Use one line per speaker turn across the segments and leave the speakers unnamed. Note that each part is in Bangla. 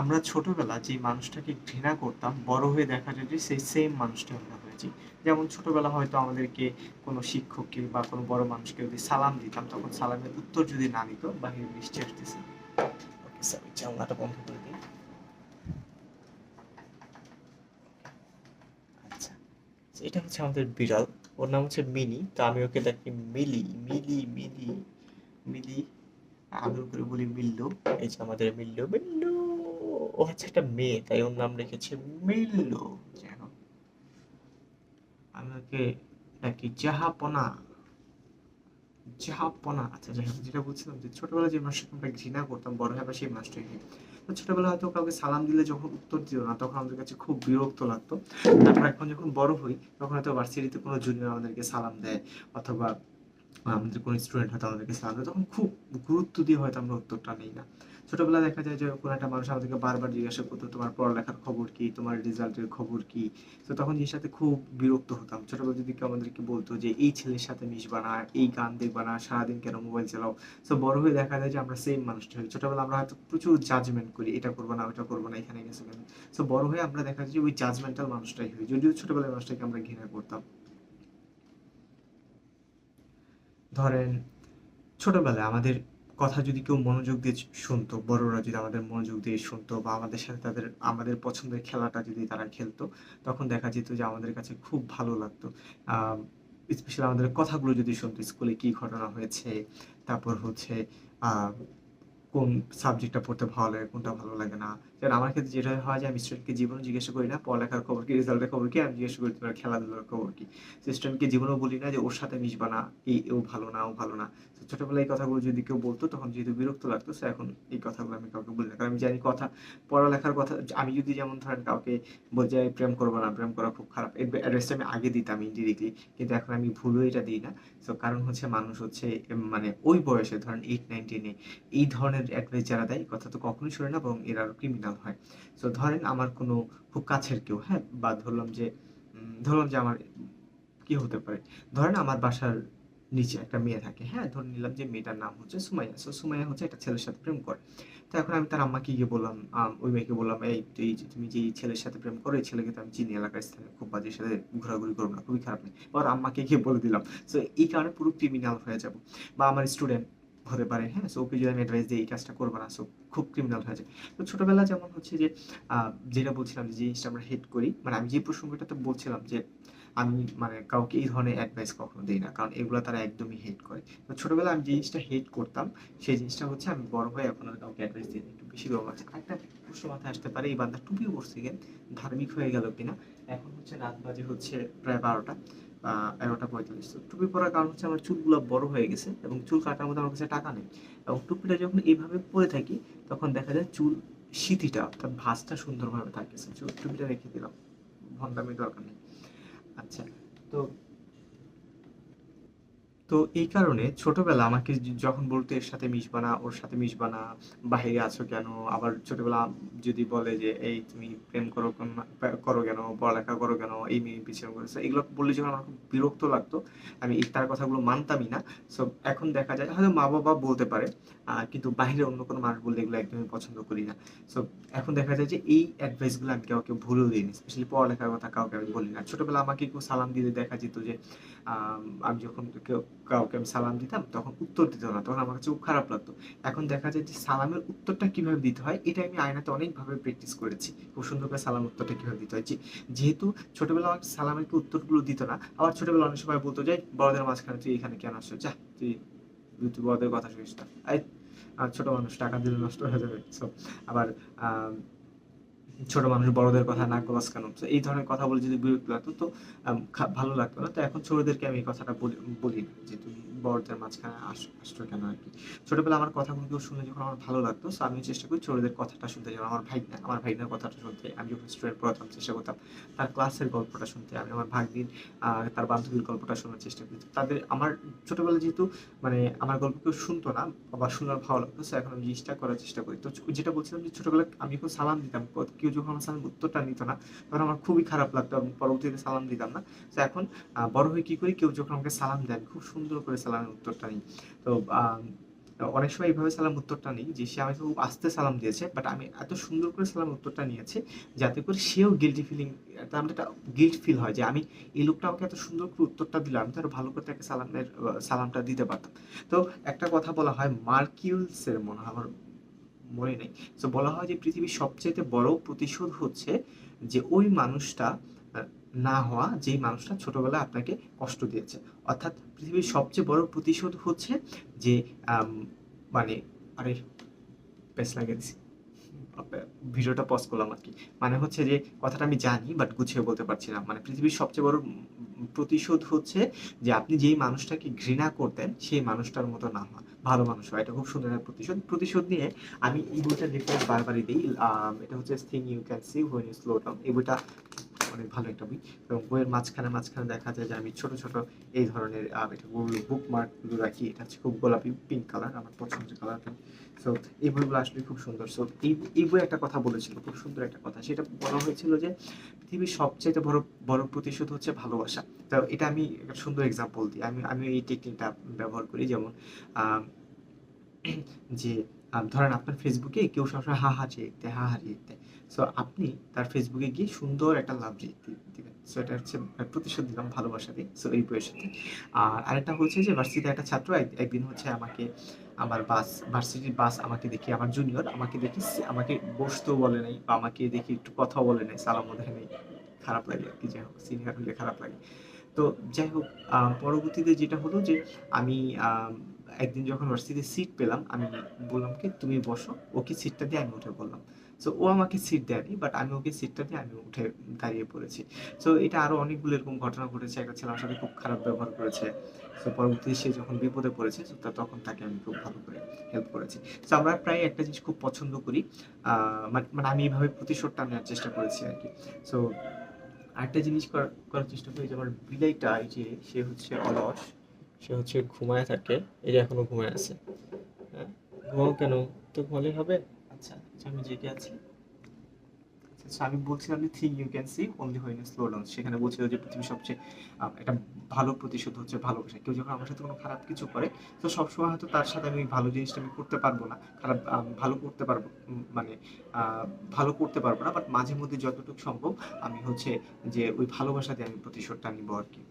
আমরা ছোটবেলা যে মানুষটাকে ঘৃণা করতাম, বড় হয়ে দেখা যায় যে সেই সেম মানুষটা আমরা হয়েছি। যেমন ছোটবেলা হয়তো আমাদেরকে কোনো শিক্ষককে বা কোনো বড় মানুষকে যদি সালাম দিতাম, তখন সালামের উত্তর যদি না দিত, বাহিরে বৃষ্টি আসতেছে। ওকে স্যার জানলাটা বন্ধ করে দিই আচ্ছা এটা হচ্ছে আমাদের বিড়াল। ওর নাম হচ্ছে মিনি, তো আমি ওকে ডাকি মিলি মিলি মিলি মিলি। আদর করে বলি মিল্লু। এই যে আমাদের মিল্লু। মিল্লু! ও হচ্ছে একটা মেয়ে, তাই ওর নাম রেখেছে মিল্লু। যেন আমি ওকে ডাকি জাহাপনা। জাহাপনা। আচ্ছা যাই হোক, যেটা বলছিলাম যে ছোটবেলায় যে মানুষটাকে আমরা ঘৃণা করতাম, বড় হয়ে সেই মানুষটাকে তো ছোটবেলা হয়তো কাউকে সালাম দিলে যখন উত্তর দিল না, তখন আমাদের কাছে খুব বিরক্ত লাগতো। তারপর এখন যখন বড় হই, তখন হয়তো ভার্সিটিতে কোনো জুনিয়র আমাদেরকে সালাম দেয়, অথবা আমাদের কোনো স্টুডেন্ট হয়তো আমাদেরকে দেয় তখন খুব গুরুত্ব দিয়ে হয়তো আমরা উত্তরটা নিই না। ছোটবেলায় দেখা যায় যে কোনো একটা মানুষ আমাদেরকে বারবার জিজ্ঞাসা করতো, তোমার পড়ালেখার খবর কি? তোমার রেজাল্টের খবর কি? তো তখন জিনিসটাতে খুব বিরক্ত হতাম। ছোটবেলা যদি কেউ আমাদেরকে বলতো যে, এই ছেলের সাথে মিশবা না এই গান দেখবা না, সারাদিন কেন মোবাইল চালাও? তো বড় হয়ে দেখা যায় যে আমরা সেম মানুষটা হই। ছোটবেলা আমরা হয়তো প্রচুর জাজমেন্ট করি, এটা করব না, ওটা করব না, এখানে গেছে কেন? তো বড় হয়ে আমরা দেখা যায় যে ওই জাজমেন্টাল মানুষটাই হই। যদিও ছোটবেলায় মানুষটাকে আমরা ঘৃণা করতাম। ধরেন, ছোটবেলায় আমাদের কথা যদি কেউ মনোযোগ দিয়ে শুনতো, বড়রা যদি আমাদের মনোযোগ দিয়ে শুনতো বা আমাদের সাথে তাদের, আমাদের পছন্দের খেলাটা যদি তারা খেলতো, তখন দেখা যেত যে আমাদের কাছে খুব ভালো লাগতো। স্পেশালি আমাদের কথাগুলো যদি শুনতো, স্কুলে কি ঘটনা হয়েছে, তারপর হচ্ছে কোন সাবজেক্টটা পড়তে ভালো লাগে কোনটা ভালো লাগে না। যেন আমার ক্ষেত্রে যেটা হয় যে, আমি স্টুডেন্টকে জীবনে জিজ্ঞাসা করি না, পড়ালেখার খবর কি রেজাল্টের খবর কি, আমি জিজ্ঞাসা করি, তোমার খেলাধুলার খবর কি? স্টুডেন্টকে জীবনেও বলি না যে, ওর সাথে মিশবা না এই ও ভালো না, ও ভালো না। ছোটবেলায় এই কথাগুলো যদি কেউ বলতো, তখন যেহেতু বিরক্ত লাগতো সো এখন এই কথাগুলো আমি কাউকে বলি না। কারণ আমি জানি কথা, পড়ালেখার কথা, আমি যদি যেমন ধরেন কাউকে বলছে প্রেম করব না, প্রেম করা খুব খারাপ। এই অ্যাড্রেসটা আমি আগে দিতাম ইনডিরেক্টলি কিন্তু এখন আমি ভুলও এটা দিই না। সো কারণ হচ্ছে মানুষ হচ্ছে মানে ওই বয়সে, ধরেন এইট নাইন টেনে এই ধরনের অ্যাডভাইস যারা দেয়, কথা তো কখনোই শুনে না বরং এরা ক্রিমিনাল হয়। সো ধরেন আমার কোনো খুব কাছের কেউ হ্যাঁ? বা ধরলাম যে ধরলাম যে আমার কি হতে পারে? ধরেন আমার বাসার নিচে একটা মেয়ে থাকে হ্যাঁ? ধরে নিলাম যে মেয়েটার নাম হচ্ছে সুমাইয়া। সো সুমাইয়া হচ্ছে একটা ছেলের সাথে প্রেম করে। তো এখন আমি তার আম্মাকে গিয়ে বললাম ওই মেয়েকে বললাম, এই, তুই তুমি যে ছেলের সাথে প্রেম করো, এই ছেলেকে তো আমি চিনি, এলাকার স্থানে খুব বাজে সাথে ঘোরাঘুরি করব না, খুবই খারাপ নেই এবার আম্মাকে গিয়ে বলে দিলাম। সো এই কারণে পুরো ক্রিমিনাল হয়ে যাব। বা আমার স্টুডেন্ট হতে পারে হ্যাঁ? সো ওকে যদি আমি অ্যাডভাইস দিই, এই কাজটা করব না সো খুব ক্রিমিনাল হয়ে যায়। তো ছোটবেলা যেমন হচ্ছে যে যেটা বলছিলাম যে, জিনিসটা আমরা হেট করি মানে আমি যে প্রসঙ্গটাতে বলছিলাম যে, আমি মানে কাউকে এই ধরনের অ্যাডভাইস কখনো দিই না, কারণ এগুলো তারা একদমই হেট করে। তো ছোটবেলায় আমি জিনিসটা হেট করতাম, সেই জিনিসটা হচ্ছে আমি বড় হয়ে এখন আর কাউকে অ্যাডভাইস দিই একটু বেশি গরম আছে একটা প্রশ্ন মাথায় আসতে পারে, এই বান্দা টুপিও পড়ছে কেন ধার্মিক হয়ে গেল কিনা? এখন হচ্ছে রাত বাজে হচ্ছে প্রায় বারোটা। এগারোটা পঁয়তাল্লিশ। তো টুপি পরার কারণ হচ্ছে আমার চুলগুলো বড় হয়ে গেছে এবং চুল কাটার মধ্যে আমার কাছে টাকা নেই। এবং টুপিটা যখন এইভাবে পরে থাকি, তখন দেখা যায় চুল সিথিটা, অর্থাৎ ভাঁজটা সুন্দরভাবে থাকে চুল টুপিটা রেখে দিলাম। ভন্ডামি দরকার নেই। আচ্ছা তো তো এই কারণে ছোটবেলা আমাকে যখন বলতো, এর সাথে মিশবা না ওর সাথে মিশবা না বাহিরে আছো কেন? আবার ছোটবেলা যদি বলে যে, এই তুমি প্রেম করো করো কেন, পড়ালেখা করো কেন, এই মেয়ে পিছনে করেছ এগুলো বললে যখন আমার খুব বিরক্ত লাগতো, আমি তার কথাগুলো মানতামই না। সো এখন দেখা যায়, হয়তো মা বাবা বলতে পারে কিন্তু বাইরে অন্য কোনো মানুষ বললে এগুলো একদমই পছন্দ করি না। সো এখন দেখা যায় যে, এই অ্যাডভাইসগুলো আমি কাউকে ভুলেও দিইনি স্পেশালি পড়ালেখার কথা কাউকে আমি বলি না। ছোটবেলা আমাকে কেউ সালাম দিলে দেখা যেত যে আম, যখন কেউ কাউকে আমি সালাম দিতাম তখন উত্তর দিত না তখন আমার কাছে খুব খারাপ লাগতো। এখন দেখা যায় যে সালামের উত্তরটা কীভাবে দিতে হয় এটা আমি আয়নাতে অনেকভাবে প্র্যাকটিস করেছি। খুব সুন্দর করে সালাম উত্তরটা কীভাবে দিতে হয়। যেহেতু ছোটবেলা আমাকে সালামের উত্তরগুলো দিত না আবার ছোটবেলা অনেক সময় বলতো যে বড়দের মাঝখানে তুই এখানে কেন আসছো যা তুই তুই বড়দের কথা শুনিস না। ছোট মানুষ টাকা দিলে নষ্ট হয়ে যাবে সো আবার ছোট মানুষ বড়দের কথা নাক গলাস কেন? তো এই ধরনের কথা বলে যদি বিরক্ত লাগতো তো ভালো লাগতো না। তো এখন ছোটদেরকে আমি এই কথাটা বলি না যে তুমি বড়দের মাঝখানে আসছো কেন আর কি? ছোটবেলা আমার কথাগুলো কেউ শুনে যখন আমার ভালো লাগতো so আমিও চেষ্টা করি ছোটদের কথাটা শুনতে যেমন আমার ভাই আমার ভাইনার কথাটা শুনতে। আমি যখন স্টুডেন্ট পড়াতাম চেষ্টা করতাম তার ক্লাসের গল্পটা শুনতে। আমি আমার আহ, তার বান্ধবীর গল্পটা শোনার চেষ্টা করি। তাদের আমার ছোটবেলা যেহেতু মানে আমার গল্প কেউ শুনতো না বা শোনার ভালো লাগতো so এখন আমি জিনিসটা করার চেষ্টা করি। তো যেটা বলছিলাম যে ছোটবেলায় আমি যখন সালাম দিতাম ক- কেউ যখন আমার সালাম উত্তরটা নিত না, তখন আমার খুবই খারাপ লাগতো এবং পরবর্তীতে সালাম দিতাম না। তো এখন বড় হয়ে কি করি, কেউ যখন আমাকে সালাম দেয় খুব সুন্দর করে সালামের উত্তরটা নিই। তো অনেক সময় এইভাবে সালাম উত্তরটা নেই যে, সে আমাকে খুব আস্তে সালাম দিয়েছে বাট আমি এত সুন্দর করে সালাম উত্তরটা নিয়েছি যাতে করে সেও গিল্টি ফিলিং তার মধ্যে একটা গিল্ট ফিল হয় যে, আমি এই লোকটা আমাকে এত সুন্দর করে উত্তরটা দিলাম আমি তো ভালো করে তাকে সালামের, সালামটা দিতে পারতাম। তো একটা কথা বলা হয়, মার্কিউলসের মনে হয়, আমার মনে নেই। তো বলা হয় যে পৃথিবীর সবচেয়ে বড় প্রতিশোধ হচ্ছে যে ওই মানুষটা না হওয়া যেই মানুষটা ছোটবেলায় আপনাকে কষ্ট দিয়েছে। অর্থাৎ পৃথিবীর সবচেয়ে বড় প্রতিশোধ হচ্ছে যে মানে আরে বেশ লাগে দিছি। ভিডিওটা পজ করলাম আর কি। মানে হচ্ছে যে, কথাটা আমি জানি বাট গুছিয়ে বলতে পারছি না। মানে পৃথিবীর সবচেয়ে বড় প্রতিশোধ হচ্ছে যে, আপনি যেই মানুষটাকে ঘৃণা করতেন, সেই মানুষটার মতো না হওয়া ভালো মানুষ হয়, এটা খুব সুন্দর একটা প্রতিশোধ। প্রতিশোধ নিয়ে আমি এই বইটা রেফারেন্স বারবারই দিই। এটা হচ্ছে thing you can see when you slow down এই বইটা অনেক ভালো একটা বই। এবং বইয়ের মাঝখানে মাঝখানে দেখা যায় যে আমি ছোট ছোট এই ধরনের এটা বুক মার্কগুলো রাখি। এটা হচ্ছে খুব গোলাপি পিঙ্ক কালার আমার পছন্দের কালার সো এই বইগুলো আসলে খুব সুন্দর। সো এই এই বই একটা কথা বলেছিল, খুব সুন্দর একটা কথা। সেটা বলা হয়েছিল যে পৃথিবীর সবচেয়ে বড় বড় প্রতিশোধ হচ্ছে ভালোবাসা। তো এটা আমি একটা সুন্দর এক্সাম্পল দিই। আমি আমি এই টেকনিকটা ব্যবহার করি। যেমন যে ধরেন আপনার ফেসবুকে কেউ সবসময় হা হা রিয়েক্ট দেয় হা হা রিয়েক্ট দেয় সো আপনি তার ফেসবুকে গিয়ে সুন্দর একটা লাভ দিবেন। সো এটা হচ্ছে প্রতিশোধ দিলাম ভালোবাসা দিয়ে। সো এই বইয়ের সাথে। আর আরেকটা হচ্ছে যে ভার্সিটিতে একটা ছাত্র একদিন হচ্ছে আমাকে, আমার বাস ভার্সিটির বাস আমাকে দেখি, আমার জুনিয়র আমাকে দেখি আমাকে বসতেও বলে নাই বা আমাকে দেখি একটু কথাও বলে নাই, সালামও দেয় নাই। খারাপ লাগে আর কি, যাই হোক সিনিয়র হলে খারাপ লাগে। তো, যাই হোক পরবর্তীতে যেটা হলো যে, আমি একদিন যখন ভার্সিটিতে সিট পেলাম, আমি বললাম কি, তুমি বসো, ওকে সিটটা দিয়ে আমি উঠে বললাম সো ও আমাকে সিট দেয়নি বাট আমি ওকে সিটটা দিয়ে আমি উঠে দাঁড়িয়ে পড়েছি। সো এটা আরও অনেকগুলো এরকম ঘটনা ঘটেছে, একটা ছেলে আমার সাথে খুব খারাপ ব্যবহার করেছে। সো পরবর্তীতে সে যখন বিপদে পড়েছে তা- তখন তাকে আমি খুব ভালো করে হেল্প করেছি। তো আমরা প্রায় একটা জিনিস খুব পছন্দ করি মানে মানে আমি এইভাবে প্রতিশোধটা নেওয়ার চেষ্টা করেছি আর কি। সো আরেকটা জিনিস করার চেষ্টা করি, যে আমার বিলাইটা এই যে, সে হচ্ছে অলস। সে হচ্ছে ঘুমায় থাকে যে এখনও ঘুমায় আছে। হ্যাঁ ঘুমাও কেন? তো ঘুমালেই হবে? আচ্ছা আচ্ছা, আমি জেগে আছি। আচ্ছা আমি বলছিলাম যে thing you can see only when slow down সেখানে বলছিল যে পৃথিবীর সবচেয়ে একটা ভালো প্রতিশোধ হচ্ছে ভালোবাসা কেউ যখন আমার সাথে কোনো খারাপ কিছু করে তো সবসময় হয়তো তার সাথে আমি ভালো জিনিসটা আমি করতে পারব না। খারাপ ভালো করতে পারব মানে ভালো করতে পারব না। বাট মাঝে মধ্যে যতটুকু সম্ভব আমি হচ্ছে যে ওই ভালোবাসা দিয়ে আমি প্রতিশোধটা নিবো আর কি।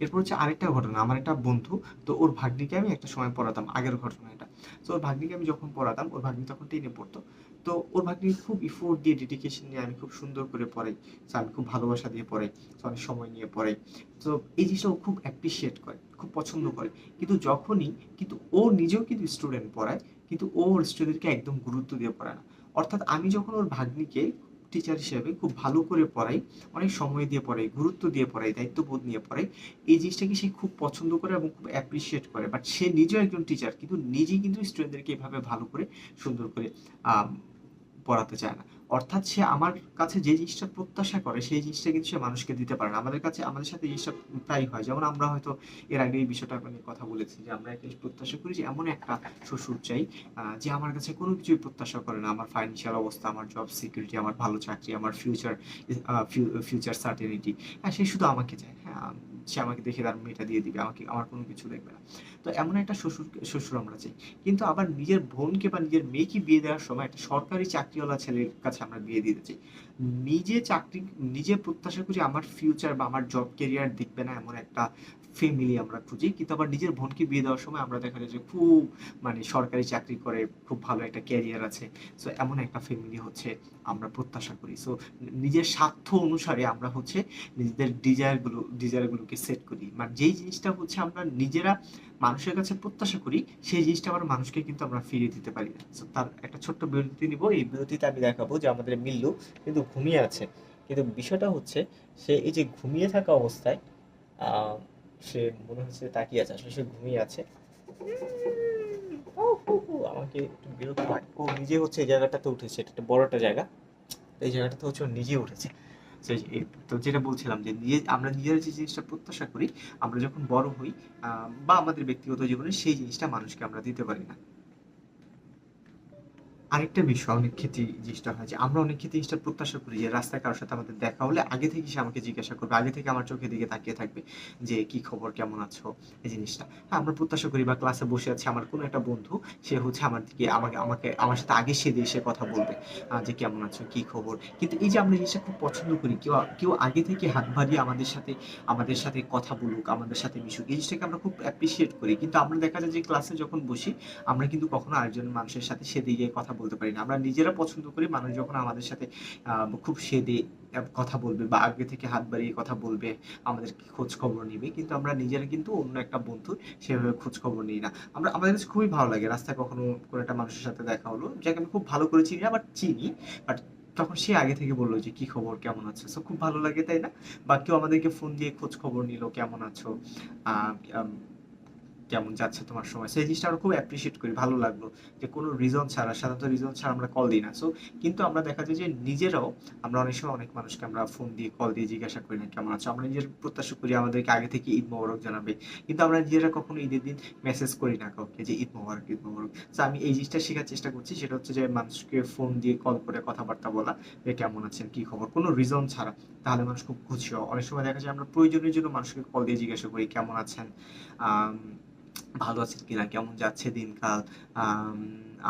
এরপর হচ্ছে আরেকটা ঘটনা আমার একটা বন্ধু তো ওর ভাগ্নিকে আমি একটা সময় পড়াতাম আগের ঘটনা এটা। তো ওর ভাগ্নিকে আমি যখন পড়াতাম ওর ভাগ্নি তখন টেনে পড়তো। তো ওর ভাগ্নি খুব ইফোর্ট দিয়ে ডেডিকেশন নিয়ে আমি খুব সুন্দর করে পড়াই। তো আমি খুব ভালোবাসা দিয়ে পড়াই তো অনেক সময় নিয়ে পড়াই। তো এই জিনিসটা ও খুব অ্যাপ্রিসিয়েট করে খুব পছন্দ করে। কিন্তু যখনই কিন্তু ও নিজেও কিন্তু স্টুডেন্ট পড়ায় কিন্তু ও ওর স্টুডেন্টকে একদম গুরুত্ব দিয়ে পড়ায় না। অর্থাৎ আমি যখন ওর ভাগ্নিকে টিচার হিসাবে খুব ভালো করে পড়াই, অনেক সময় দিয়ে পড়াই, গুরুত্ব দিয়ে পড়াই, দায়িত্ববোধ নিয়ে পড়াই। এই জিনিসটাকে সে খুব পছন্দ করে এবং খুব অ্যাপ্রিসিয়েট করে। বাট সে নিজেও একজন টিচার কিন্তু নিজেই কিন্তু স্টুডেন্টদেরকে এভাবে ভালো করে সুন্দর করে পড়াতে চায় না। অর্থাৎ সে আমার কাছে যে জিনিসটা প্রত্যাশা করে, সেই জিনিসটা কিন্তু সে মানুষকে দিতে পারে না। আমাদের কাছে, আমাদের সাথে জিনিসটা প্রায় হয়। যেমন আমরা হয়তো এর আগে এই বিষয়টা নিয়ে কথা বলেছি যে আমরা একটা প্রত্যাশা করি যে এমন একটা শ্বশুর চাই যে আমার কাছে কোনো কিছুই প্রত্যাশা করে না। আমার ফাইন্যান্সিয়াল অবস্থা, আমার জব সিকিউরিটি আমার ভালো চাকরি, আমার ফিউচার ফিউচার সার্টেনিটি হ্যাঁ সে শুধু আমাকে চায়। হ্যাঁ সে আমাকে দেখে তার মেয়েটা দিয়ে দিবে, আমাকে, আমার কোনো কিছু দেখবে না। তো এমন একটা শ্বশুর শ্বশুর আমরা চাই। কিন্তু আবার নিজের বোনকে বা নিজের মেয়েকে বিয়ে দেওয়ার সময় একটা সরকারি চাকরিওয়ালা ছেলের কাছে আমরা বিয়ে দিতে চাই। নিজে চাকরি, নিজে প্রত্যাশা করি আমার ফিউচার বা আমার জব কেরিয়ার দেখবে না এমন একটা ফ্যামিলি আমরা খুঁজি। কিন্তু আবার নিজের বোনকে বিয়ে দেওয়ার সময় আমরা দেখা যায় যে খুব মানে সরকারি চাকরি করে খুব ভালো একটা ক্যারিয়ার আছে। সো এমন একটা ফ্যামিলি হচ্ছে আমরা প্রত্যাশা করি। সো নিজের স্বার্থ অনুসারে আমরা হচ্ছে নিজেদের ডিজায়ারগুলো ডিজায়ারগুলোকে সেট করি। মানে যেই জিনিসটা হচ্ছে আমরা নিজেরা মানুষের কাছে প্রত্যাশা করি সেই জিনিসটা আবার মানুষকে কিন্তু আমরা ফিরিয়ে দিতে পারি না। So, তার একটা ছোট্ট বিরতি নিব। এই বিরতিতে আমি দেখাবো যে আমাদের মিল্লু কিন্তু ঘুমিয়ে আছে। কিন্তু বিষয়টা হচ্ছে সে এই যে ঘুমিয়ে থাকা অবস্থায় সে মনে হচ্ছে তাকিয়ে আছে, আসলে সে ঘুমিয়ে আছে। আমাকে একটু বিরক্ত লাগে ও নিজে হচ্ছে এই জায়গাটাতে উঠেছে, এটা একটা বড় একটা জায়গা। এই জায়গাটাতে হচ্ছে ও নিজে উঠেছে। তো যেটা বলছিলাম যে, নিজে, আমরা নিজের যে জিনিসটা প্রত্যাশা করি, আমরা যখন বড় হই বা আমাদের ব্যক্তিগত জীবনে সেই জিনিসটা মানুষকে আমরা দিতে পারি না। আরেকটা বিষয়, অনেক ক্ষেত্রে জিনিসটা হয় যে আমরা অনেক ক্ষেত্রে জিনিসটা প্রত্যাশা করি যে রাস্তায় কারোর সাথে আমাদের দেখা হলে আগে থেকে সে আমাকে জিজ্ঞাসা করবে, আগে থেকে আমার চোখের দিকে তাকিয়ে থাকবে যে কি খবর, কেমন আছো? এই জিনিসটা। হ্যাঁ আমরা প্রত্যাশা করি বা ক্লাসে বসে আছে আমার কোনো একটা বন্ধু, সে হচ্ছে আমার দিকে আমাকে আমাকে, আমার সাথে আগে সে দিয়ে সে কথা বলবে যে কেমন আছো, কি খবর? কিন্তু এই যে আমরা জিনিসটা খুব পছন্দ করি, কেউ কেউ আগে থেকে হাত বাড়িয়ে আমাদের সাথে আমাদের সাথে কথা বলুক, আমাদের সাথে মিশুক, এই জিনিসটাকে আমরা খুব অ্যাপ্রিসিয়েট করি। কিন্তু আমরা দেখা যায় যে ক্লাসে যখন বসি, আমরা কিন্তু কখনো আরেকজন মানুষের সাথে সেদিকে কথা বলতে পারি না। আমরা নিজেরা পছন্দ করি, মানুষ যখন আমাদের সাথে খুব সেদে কথা বলবে বা আগে থেকে হাত বাড়িয়ে কথা বলবে আমাদের খোঁজ খবর নিবে, কিন্তু আমরা নিজেরা কিন্তু অন্য একটা বন্ধু সেভাবে খোঁজ খবর নিই না। আমরা, আমাদের কাছে খুবই ভালো লাগে। রাস্তায় কখনো কোনো একটা মানুষের সাথে দেখা হলো, যাকে আমি খুব ভালো করে চিনি না বাট চিনি বাট তখন সে আগে থেকে বলল যে, কি খবর? কেমন আছে? খুব ভালো লাগে, তাই না? বা কেউ আমাদেরকে ফোন দিয়ে খোঁজ খবর নিল, কেমন আছো? কেমন যাচ্ছে তোমার সময়। সেই জিনিসটা আমরা খুব অ্যাপ্রিসিয়েট করি, ভালো লাগল যে কোনো রিজন ছাড়া, সাধারণত রিজন ছাড়া আমরা কল দিই না। সো কিন্তু আমরা দেখা যায় যে নিজেরাও আমরা অনেক সময় অনেক মানুষকে আমরা ফোন দিয়ে কল দিয়ে জিজ্ঞাসা করি না, কেমন আছো? আমরা নিজের প্রত্যাশা করি আমাদেরকে আগে থেকে ঈদ মোবারক জানাবে। কিন্তু আমরা নিজেরা কখনো ঈদের দিন মেসেজ করি না কাউকে যে, ঈদ মোবারক ঈদ মোবারক। তো আমি এই জিনিসটা শেখার চেষ্টা করছি। সেটা হচ্ছে যে মানুষকে ফোন দিয়ে কল করে কথাবার্তা বলা, যে কেমন আছেন, কি খবর? কোনো রিজন ছাড়া। তাহলে মানুষ খুব খুশি হয়। অনেক সময় দেখা যায় আমরা প্রয়োজনের জন্য মানুষকে কল দিয়ে জিজ্ঞাসা করি, কেমন আছেন? ভালো আছেন কিনা, কেমন যাচ্ছে দিনকাল?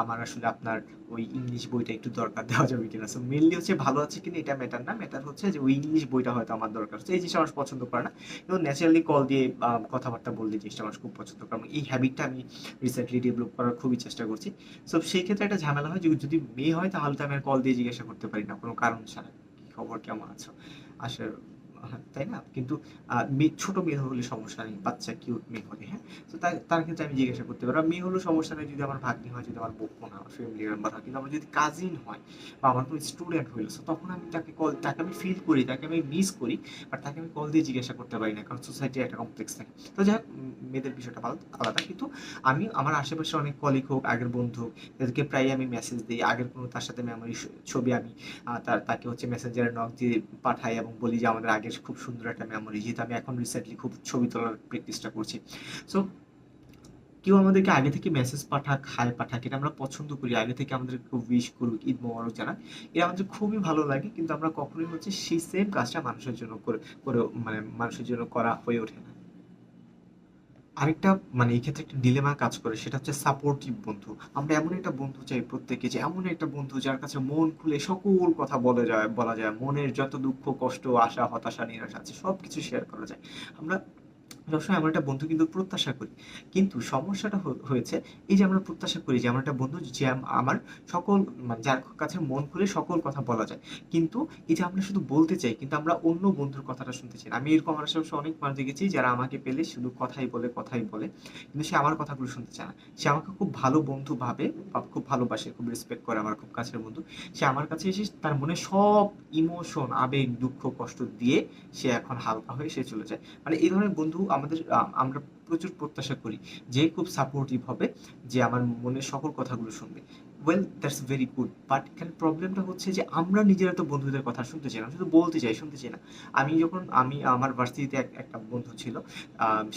আমার আসলে আপনার ওই ইংলিশ বইটা একটু দরকার, দেওয়া যাবে কিনা? সো মেনলি হচ্ছে ভালো আছে কিনা এটা ম্যাটার না ম্যাটার হচ্ছে যে ওই ইংলিশ বইটা হয়তো আমার দরকার হচ্ছে। এই জিনিসটা মানুষ পছন্দ করে না। এবং ন্যাচারালি কল দিয়ে কথাবার্তা বললে জিনিসটা মানুষ খুব পছন্দ করে। এই হ্যাবিটটা আমি রিসেন্টলি ডেভেলপ করার খুবই চেষ্টা করছি। সো সেই ক্ষেত্রে একটা ঝামেলা হয় যে যদি মেয়ে হয় তাহলে তো আমি কল দিয়ে জিজ্ঞাসা করতে পারি না, কোনো কারণ ছাড়া। কি খবর? কেমন আছো? আসলে তাই না? কিন্তু ছোট মেয়ে হলে সমস্যা নেই, বাচ্চা কিউট মেয়ে হলে হ্যাঁ? তো তার তার ক্ষেত্রে আমি জিজ্ঞাসা করতে পারি মেয়ে সমস্যা নেই যদি আমার ভাগ্নি হয়, যদি আমার হয় আমার ফ্যামিলি মেম্বার হয়, কিন্তু আমার যদি কাজিন হয় বা আমার কোনো স্টুডেন্ট তখন আমি তাকে কল তাকে আমি ফিল করি, তাকে আমি মিস করি বাট তাকে আমি কল দিয়ে জিজ্ঞাসা করতে পারি না, কারণ সোসাইটির একটা কমপ্লেক্স থাকে। তো যাই হোক মেয়েদের বিষয়টা আলাদা, কিন্তু আমি, আমার আশেপাশে অনেক কলিগ হোক, আগের বন্ধু হোক, এদেরকে প্রায় আমি মেসেজ দিই। আগের কোনো তার সাথে মেমোরি ছবি আমি তার, তাকে হচ্ছে মেসেঞ্জারে নক দিয়ে পাঠাই এবং বলি যে আমাদের আগের খুব সুন্দর একটা মেমোরি যেহেতু আমি এখন রিসেন্টলি খুব ছবি তোলার প্র্যাকটিসটা করছি। সো কেউ আমাদেরকে আগে থেকে মেসেজ পাঠাক হাই পাঠাক, এটা আমরা পছন্দ করি, আগে থেকে আমাদের খুব উইশ করুক, ঈদ মোবারক জানাক, এটা আমাদের খুবই ভালো লাগে, কিন্তু আমরা কখনোই হচ্ছে সেই সেম কাজটা মানুষের জন্য করে করে মানে মানুষের জন্য করা হয়ে ওঠে না। আরেকটা মানে এই ক্ষেত্রে একটা ডিলেমা কাজ করে, সেটা হচ্ছে সাপোর্টিভ বন্ধু। আমরা এমন একটা বন্ধু চাই প্রত্যেকে যে, এমন একটা বন্ধু যার কাছে মন খুলে সকল কথা বলা যায় বলা যায়। মনের যত দুঃখ, কষ্ট, আশা, হতাশা, নিরাশা আছে সব কিছু শেয়ার করা যায়। আমরা সবসময় এমন একটা বন্ধু কিন্তু প্রত্যাশা করি। কিন্তু সমস্যাটা হয়েছে এই যে আমরা প্রত্যাশা করি যে, আমার একটা বন্ধু যে আমার সকল মানে যার কাছে মন খুলে সকল কথা বলা যায়। কিন্তু এই যে আমরা শুধু বলতে চাই, কিন্তু আমরা অন্য বন্ধুর কথাটা শুনতে চাই আমি এরকম আমার আশেপাশে অনেক মানুষ দেখেছি যারা আমাকে পেলে শুধু কথাই বলে কথাই বলে। কিন্তু সে আমার কথাগুলো শুনতে চায় না। সে আমাকে খুব ভালো বন্ধু ভাবে বা খুব ভালোবাসে, খুব রেসপেক্ট করে আমার খুব কাছের বন্ধু। সে আমার কাছে এসে তার মনে সব ইমোশন আবেগ, দুঃখ, কষ্ট দিয়ে সে এখন হালকা হয়ে সে চলে যায়। মানে এই ধরনের বন্ধু আমাদের আমরা প্রচুর প্রত্যাশা করি যে খুব সাপোর্টিভ হবে, যে আমার মনের সকল কথাগুলো শুনবে। Well that's very good but এখানে প্রবলেমটা হচ্ছে যে আমরা নিজেরা তো বন্ধুদের কথা শুনতে চাই না, শুধু বলতে চাই, শুনতে চাই না। আমি যখন, আমি আমার ভার্সিটিতে একটা বন্ধু ছিল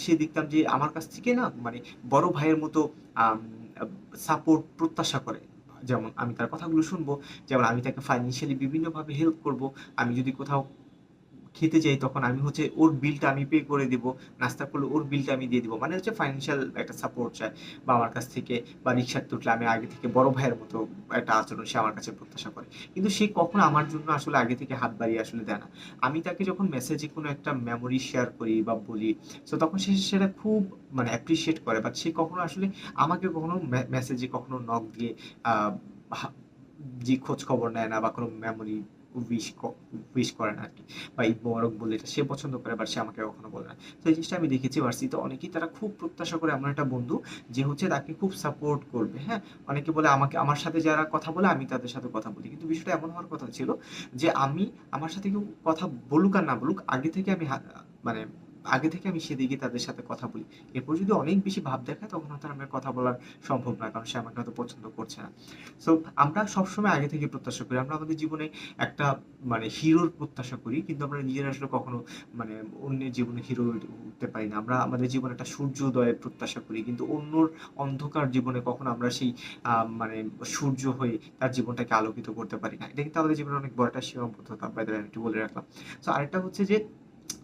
সে দেখতাম যে আমার কাছ থেকে না মানে বড় ভাইয়ের মতো সাপোর্ট প্রত্যাশা করে। যেমন আমি তার কথাগুলো শুনব, যেমন আমি তাকে ফাইন্যান্সিয়ালি বিভিন্নভাবে হেল্প করব, আমি যদি কোথাও খেতে যাই তখন আমি হচ্ছে ওর বিলটা আমি পে করে দিব। নাস্তা করলে ওর বিলটা আমি দিয়ে দিব। মানে হচ্ছে ফাইন্যান্সিয়াল একটা সাপোর্ট চায় বা আমার কাছ থেকে বা রিক্সার তুটলে আমি আগে থেকে বড় ভাইয়ের মতো একটা আচরণ সে আমার কাছে প্রত্যাশা করে। কিন্তু সে কখনো আমার জন্য আসলে আগে থেকে হাত বাড়িয়ে আসলে দেয় না। আমি তাকে যখন মেসেজে কোনো একটা মেমোরি শেয়ার করি বা বলি তো তখন সে সেটা খুব মানে অ্যাপ্রিসিয়েট করে। বাট সে কখনো আসলে আমাকে কখনো মেসেজে কখনো নক দিয়ে যে খোঁজ খবর নেয় না বা কোনো মেমোরি উইশ উইশ করে না আর কি। বা বরক বলে এটা সে পছন্দ করে বাট সে আমাকে কখনো বলে না। তো এই জিনিসটা আমি দেখেছি ভার্সিতে। অনেকেই তারা খুব প্রত্যাশা করে এমন একটা বন্ধু যে হচ্ছে তাকে খুব সাপোর্ট করবে হ্যাঁ? অনেকে বলে আমাকে, আমার সাথে যারা কথা বলে আমি তাদের সাথে কথা বলি। কিন্তু বিষয়টা এমন হওয়ার কথা ছিল যে আমি, আমার সাথে কেউ কথা বলুক আর না বলুক, আগে থেকে আমি মানে আগে থেকে আমি সেদিকে তাদের সাথে কথা বলি। এরপর যদি অনেক বেশি ভাব দেখায়, তখন হয়তো আমার কথা বলার সম্ভব না কারণ সে আমাকে হয়তো পছন্দ করছে না। সো আমরা সবসময় আগে থেকে প্রত্যাশা করি। আমরা আমাদের জীবনে একটা মানে হিরোর প্রত্যাশা করি, কিন্তু আমরা নিজেরা আসলে কখনো মানে অন্যের জীবনে হিরো উঠতে পারি না। আমরা আমাদের জীবনে একটা সূর্যোদয়ের প্রত্যাশা করি, কিন্তু অন্যর অন্ধকার জীবনে কখনো আমরা সেই মানে সূর্য হয়ে তার জীবনটাকে আলোকিত করতে পারি না। এটা কিন্তু আমাদের জীবনে অনেক বড় একটা সীমাবদ্ধতা বাইরে একটু বলে রাখলাম। তো আরেকটা হচ্ছে যে